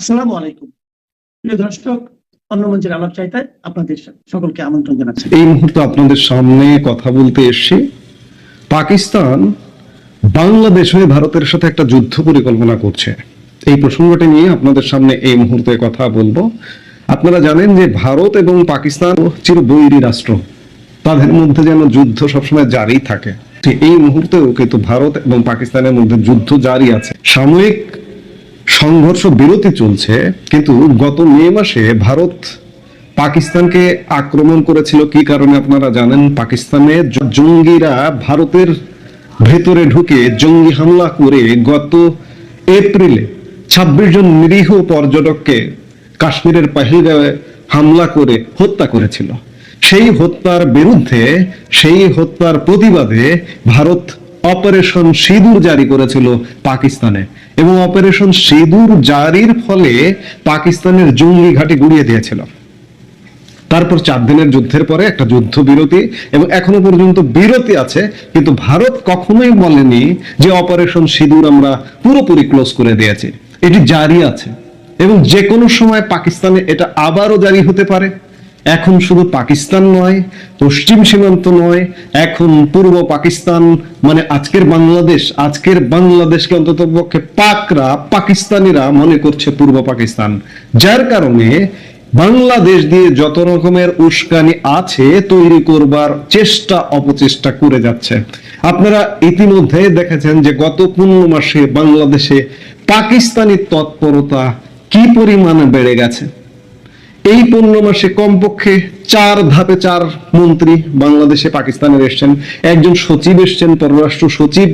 আসসালামু আলাইকুম। প্রিয় দর্শক, অন্য আলাপ চাইতে আপনাদের সকলকে আমন্ত্রণ জানাচ্ছি। এই মুহূর্তে আপনাদের সামনে কথা বলতে এসছি। পাকিস্তান বাংলাদেশ হয়ে ভারতের সাথে একটা যুদ্ধ পরিকল্পনা করছে। এই নিয়ে আপনাদের সামনে এই মুহূর্তে কথা বলব। আপনারা জানেন যে ভারত এবং পাকিস্তান রাষ্ট্র। তাদের মধ্যে যেন যুদ্ধ সবসময় জারি থাকে। এই মুহূর্তেও কিন্তু ভারত এবং পাকিস্তানের মধ্যে যুদ্ধ জারি আছে। সাময়িক সংঘর্ষ বিরতি চলছে, কিন্তু গত মে মাসে ভারত পাকিস্তানকে আক্রমণ করেছিল। কি কারণে আপনারা জানেন? পাকিস্তানে জঙ্গিরা ভারতের ভেতরে ঢুকে জঙ্গি হামলা করে গত এপ্রিলে ছাব্বিশ জন নিরীহ পর্যটককে কাশ্মীরের পাহিলগাঁওয়ে হামলা করে হত্যা করেছিল। সেই হত্যার বিরুদ্ধে, সেই হত্যার প্রতিবাদে ভারত অপারেশন সিঁদুর জারি করেছিল পাকিস্তানে। এবং অপারেশন সিঁদুর জারির ফলে পাকিস্তানের জঙ্গি ঘাঁটি গুড়িয়ে দিয়েছিল। তারপর চার দিনের যুদ্ধের পরে একটা যুদ্ধ বিরতি এবং এখনও পর্যন্ত বিরতি আছে, কিন্তু ভারত কখনোই বলেনি যে অপারেশন সিঁদুর আমরা পুরোপুরি ক্লোজ করে দিয়েছি। এটি জারি আছে, এবং যে কোনো সময় পাকিস্তানে এটা আবারও জারি হতে পারে। এখন শুধু পাকিস্তান নয়, পশ্চিম সীমান্ত নয়, এখন পূর্ব পাকিস্তান মানে আজকের বাংলাদেশ, আজকের বাংলাদেশকে অন্তত পক্ষে পাকরা পাকিস্তানিরা মনে করছে পূর্ব পাকিস্তান। যার কারণে বাংলাদেশ দিয়ে যত রকমের উস্কানি আছে, তৈরি করবার চেষ্টা, অপচেষ্টা করে যাচ্ছে। আপনারা ইতিমধ্যে দেখেছেন যে গত পনেরো মাসে বাংলাদেশে পাকিস্তানি তৎপরতা কি পরিমাণে বেড়ে গেছে। এই পনেরো মাসে কমপক্ষে চার ধাপে চার মন্ত্রী বাংলাদেশে পাকিস্তানের এসছেন। একজন সচিব এসছেন, পররাষ্ট্র সচিব,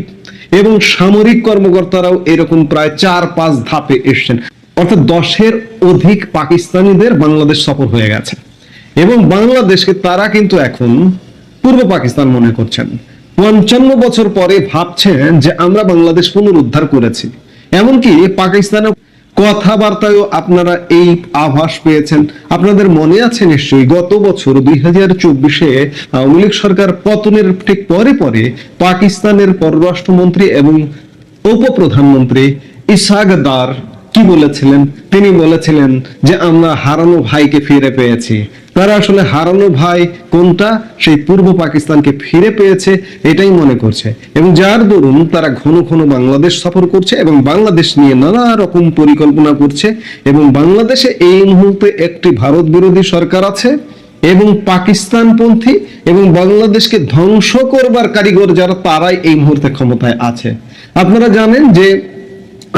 এবং সামরিক কর্মকর্তারাও এরকম প্রায় চার পাঁচ ধাপে এসছেন। অর্থাৎ দশের অধিক পাকিস্তানিদের বাংলাদেশ সফর হয়ে গেছে। এবং বাংলাদেশকে তারা কিন্তু এখন পূর্ব পাকিস্তান মনে করছেন। পঞ্চান্ন বছর পরে ভাবছেন যে আমরা বাংলাদেশ পুনরুদ্ধার করেছি। এমনকি পাকিস্তানে কথাবার্তায়ও আপনারা এই আভাস পেয়েছেন। আপনাদের মনে আছে নিশ্চয়ই, গত বছর দুই হাজার চব্বিশে আওয়ামী লীগ সরকার পতনের ঠিক পরে পরে পাকিস্তানের পররাষ্ট্রমন্ত্রী এবং উপপ্রধানমন্ত্রী ইসাক দার কি বলেছিলেন? তিনি বলেছিলেন যে, আমরা হারানো ভাইকে ফিরে পেয়েছি। তারা আসলে হারানো ভাই কোনটা? সেই পূর্ব পাকিস্তানকে ফিরে পেয়েছে, এটাই মনে করছে। এবং যার দরুন তারা ঘন ঘন বাংলাদেশ সফর করছে এবং বাংলাদেশ নিয়ে নানা রকম পরিকল্পনা করছে এবং বাংলাদেশে এই মুহূর্তে একটি ভারত বিরোধী সরকার আছে এবং পাকিস্তানপন্থী এবং বাংলাদেশকে ধ্বংস করবার কারিগর যারা, তারাই এই মুহূর্তে ক্ষমতায় আছে। আপনারা জানেন যে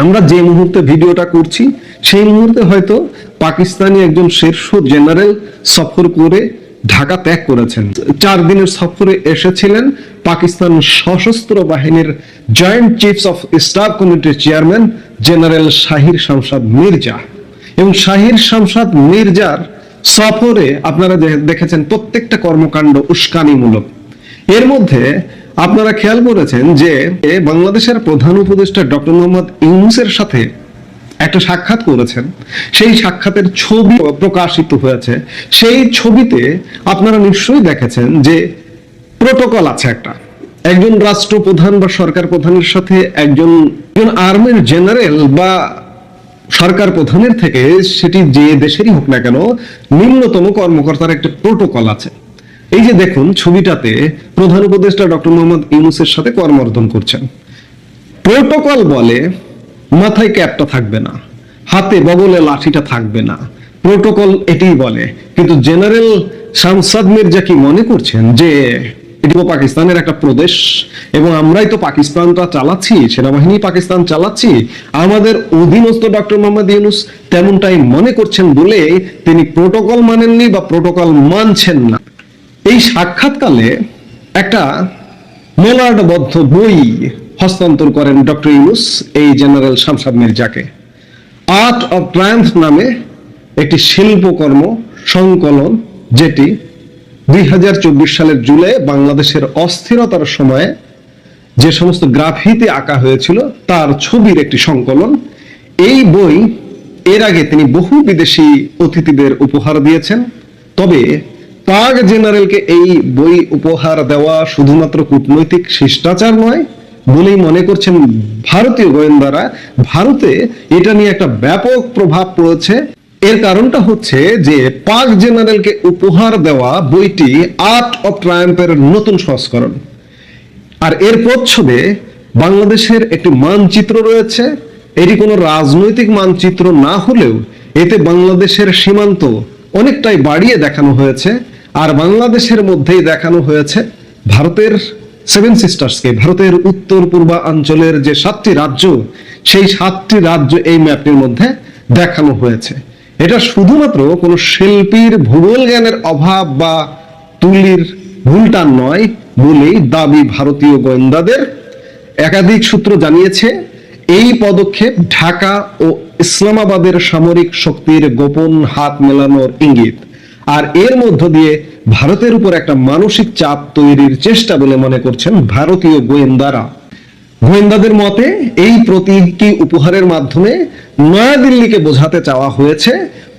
আমরা যে মুহূর্তে ভিডিওটা করছি, সেই মুহূর্তে হয়তো পাকিস্তানি একজন শীর্ষ জেনারেল সফর করে ঢাকা ত্যাগ করেছেন। চার দিনের সফরে এসেছিলেন পাকিস্তান সশস্ত্র বাহিনীর জয়েন্ট চিফস অফ স্টাফ কমিটির চেয়ারম্যান জেনারেল শাহির শামসাদ মির্জা। এবং শাহির শামসাদ মির্জার সফরে আপনারা দেখেছেন প্রত্যেকটা কর্মকাণ্ড উস্কানিমূলক। এর মধ্যে আপনারা খেয়াল করেছেন যে বাংলাদেশের প্রধান উপদেষ্টা ডক্টর মোহাম্মদ ইউনুসের সাথে একটা সাক্ষাৎ করেছেন। সেই সাক্ষাতের ছবি প্রকাশিত হয়েছে। সেই ছবিতে আপনারা নিশ্চয়ই দেখেছেন যে প্রোটোকল আছে একটা। একজন রাষ্ট্রপ্রধান বা সরকার প্রধানের সাথে একজন একজন আর্মির জেনারেল বা সরকার প্রধানের থেকে সেটি যে দেশেরই হোক না কেন নিম্নতম কর্মকর্তার একটা প্রোটোকল আছে। এই যে দেখুন, ছবিটাতে প্রধান উপদেষ্টা ডক্টর মোহাম্মদ ইউনুসের সাথে কর্মর্দন করছেন। প্রোটোকল বলে মাথায় ক্যাপটা থাকবে না, হাতে বগলে লাঠিটা থাকবে না। প্রোটোকল এটাই বলে। কিন্তু জেনারেল শামসাদ মির্জা কি মনে করছেন যে এটি পাকিস্তানের একটা প্রদেশ এবং আমরাই তো পাকিস্তানটা চালাচ্ছি, সেনাবাহিনী পাকিস্তান চালাচ্ছি, আমাদের অধীনস্থ ডক্টর মোহাম্মদ ইউনুস তেমনটাই মনে করছেন বলে তিনি প্রোটোকল মানেননি বা প্রোটোকল মানছেন না। এই সাক্ষাৎকালে একটা মলাটবদ্ধ বই হস্তান্তর করেন ডক্টর ইউনুস, এই জেনারেল শামসাদ মির্জাকে। আর্ট অফ ট্রায়াম্ফ নামে একটি শিল্পকর্ম সংকলন, যেটি দুই হাজার চব্বিশ সালের জুলাই বাংলাদেশের অস্থিরতার সময়ে যে সমস্ত গ্রাফিতে আঁকা হয়েছিল, তার ছবির একটি সংকলন। এই বই এর আগে তিনি বহু বিদেশি অতিথিদের উপহার দিয়েছেন। তবে পাক জেনারেলকে এই বই উপহার দেওয়া শুধুমাত্র কূটনৈতিক শিষ্টাচার নয় বলেই মনে করছেন ভারতীয় গোয়েন্দারা। ভারতে এটা নিয়ে একটা ব্যাপক প্রভাব পড়েছে। এর কারণটা হচ্ছে যে পাক জেনারেলকে উপহার দেওয়া বইটি আর্ট অফ ট্রায়াম্পের নতুন সংস্করণ। আর এর প্রচ্ছদে বাংলাদেশের একটি মানচিত্র রয়েছে। এটি কোনো রাজনৈতিক মানচিত্র না হলেও এতে বাংলাদেশের সীমান্ত অনেকটাই বাড়িয়ে দেখানো হয়েছে। আর বাংলাদেশের মধ্যেই দেখানো হয়েছে ভারতের সেভেন সিস্টার্সকে ভারতের উত্তর পূর্বাঞ্চলের যে সাতটি রাজ্য, সেই সাতটি রাজ্য এই ম্যাপটির মধ্যে দেখানো হয়েছে। এটা শুধুমাত্র কোনো শিল্পীর ভূগোল জ্ঞানের অভাব বা তুলির ভুলটা নয় বলেই দাবি ভারতীয় গোয়েন্দাদের। একাধিক সূত্র জানিয়েছে, এই পদক্ষেপ ঢাকা ও ইসলামাবাদের সামরিক শক্তির গোপন হাত মেলানোর ইঙ্গিত। আর এর মধ্য দিয়ে ভারতের উপর একটা মানসিক চাপ তৈরির চেষ্টা বলে মনে করছেন ভারতীয় গোয়েন্দারা। গোয়েন্দাদের মতে, এই প্রতীকী উপহারের মাধ্যমে নয়াদিল্লিকে বোঝাতে চাওয়া হয়েছে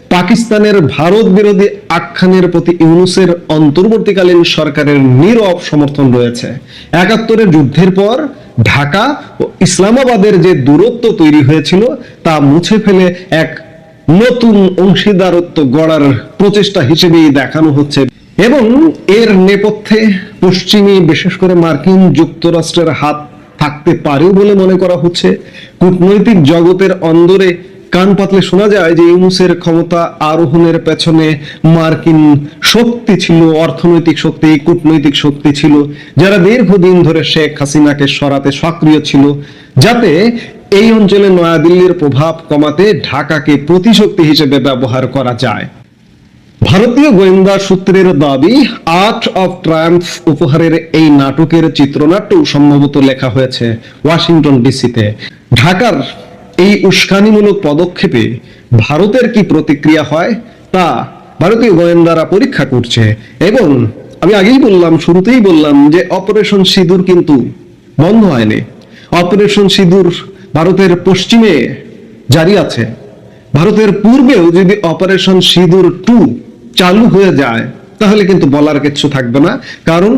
পাকিস্তানের ভারত বিরোধী আখ্যানের প্রতি ইউনুসের অন্তর্বর্তীকালীন সরকারের নীরব সমর্থন রয়েছে। একাত্তরের যুদ্ধের পর ঢাকা ও ইসলামাবাদের যে দূরত্ব তৈরি হয়েছিল, তা মুছে ফেলে এক নতুন অংশীদারত্ব গড়ার প্রচেষ্টা হিসেবেই দেখানো হচ্ছে এবং এর নেপথ্যে পশ্চিমী, বিশেষ করে মার্কিন যুক্তরাষ্ট্রের হাত থাকতে পারেও বলে মনে করা হচ্ছে। কূটনৈতিক জগতের অন্দরে কান পাতলে শোনা যায় যে ইউনুসের ক্ষমতা আরোহণের পেছনে মার্কিন শক্তি ছিল, অর্থনৈতিক শক্তি, কূটনৈতিক শক্তি ছিল, যারা দীর্ঘদিন ধরে শেখ হাসিনাকে সরাতে সক্রিয় ছিল, যাতে এই অঞ্চলে নয়াদিল্লির প্রভাব কমাতে ঢাকাকে প্রতিশক্তি হিসেবে ব্যবহার করা যায়। ভারতীয় গোয়েন্দা সূত্রের দাবি আর্ট অফ ট্রায়াম্ফ উপহারের এই নাটকের চিত্রনাট্য সম্ভবত লেখা হয়েছে ওয়াশিংটন ডিসিতে। ঢাকার এই উস্কানিমূলক পদক্ষেপে ভারতের কি প্রতিক্রিয়া হয় তা ভারতীয় গোয়েন্দারা পরীক্ষা করছে এবং আমি আগেই বললাম, শুরুতেই বললাম যে অপারেশন সিঁদুর কিন্তু বন্ধ হয়নি। অপারেশন সিঁদুর ভারতের পশ্চিমে জারি আছে। ভারতের পূর্বেও যদি অপারেশন সিঁদুর টু চালু হয়ে যায়, তাহলে কিন্তু বলার কিছু থাকবে না। কারণ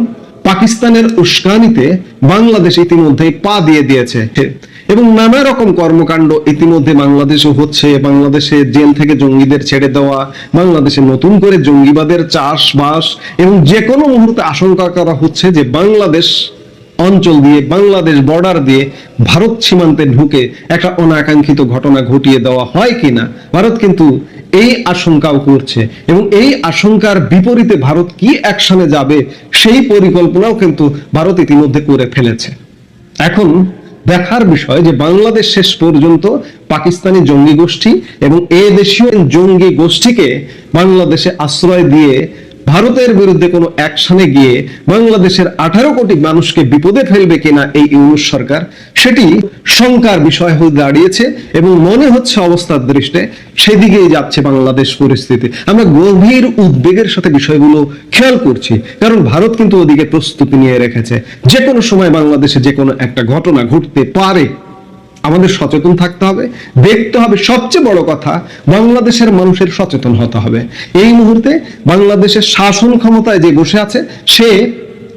পাকিস্তানের উস্কানিতে বাংলাদেশ ইতিমধ্যেই পা দিয়ে দিয়েছে। এবং নানা রকম কর্মকাণ্ড ইতিমধ্যে বাংলাদেশে হচ্ছে। বাংলাদেশে জেল থেকে জঙ্গিদের ছেড়ে দেওয়া, বাংলাদেশে নতুন করে জঙ্গিবাদের চাষবাস এবং যে কোনো মুহূর্তে আশঙ্কা করা হচ্ছে যে বাংলাদেশ অঞ্চল দিয়ে, বাংলাদেশ বর্ডার দিয়ে ভারত সীমান্তে ঢুকে একটা অনাকাঙ্ক্ষিত ঘটনা ঘটিয়ে দেওয়া হয় কিনা। ভারত কিন্তু এই আশঙ্কাও করছে। এবং এই আশঙ্কার বিপরীতে ভারত কি অ্যাকশনে যাবে, সেই পরিকল্পনাও কিন্তু ভারত ইতিমধ্যে করে ফেলেছে। এখন দেখার বিষয় যে বাংলাদেশ শেষ পর্যন্ত পাকিস্তানি জঙ্গি গোষ্ঠী এবং এ দেশীয় জঙ্গি গোষ্ঠীকে বাংলাদেশে আশ্রয় দিয়ে ভারতের বিরুদ্ধে কোনো অ্যাকশনে গিয়ে বাংলাদেশের আঠারো কোটি মানুষকে বিপদে ফেলবে কিনা এই ইউনুস সরকার, সেটি শঙ্কার বিষয় হয়ে দাঁড়িয়েছে এবং মনে হচ্ছে অবস্থার দৃষ্টে সেদিকেই যাচ্ছে বাংলাদেশ পরিস্থিতি। আমরা গভীর উদ্বেগের সাথে বিষয়গুলো খেয়াল করছি, কারণ ভারত কিন্তু ওদিকে প্রস্তুতি নিয়ে রেখেছে। যে কোনো সময় বাংলাদেশে যে কোনো একটা ঘটনা ঘটতে পারে। আমাদের সচেতন থাকতে হবে, দেখতে হবে সবচেয়ে বড় কথা, বাংলাদেশের মানুষের সচেতন হতে হবে। এই মুহূর্তে বাংলাদেশের শাসন ক্ষমতায় যে বসে আছে, সে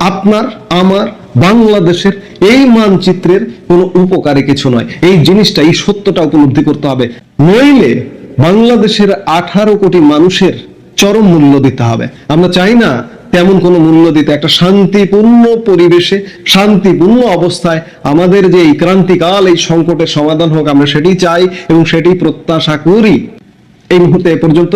আপনার, আমার, বাংলাদেশের এই মানচিত্রের কোনো উপকারী কিছু নয়। এই জিনিসটা, এই সত্যটা উপলব্ধি করতে হবে। নইলে বাংলাদেশের আঠারো কোটি মানুষের চরম মূল্য দিতে হবে। আমরা চাই না তেমন কোনো মূল্য দিতে, একটা শান্তিপূর্ণ পরিবেশে, শান্তিপূর্ণ অবস্থায় আমাদের যে এই ক্রান্তিকাল, এই সংকটের সমাধান হোক, আমরা সেটি চাই এবং সেটি প্রত্যাশা করি। এই মুহূর্তে এ পর্যন্ত।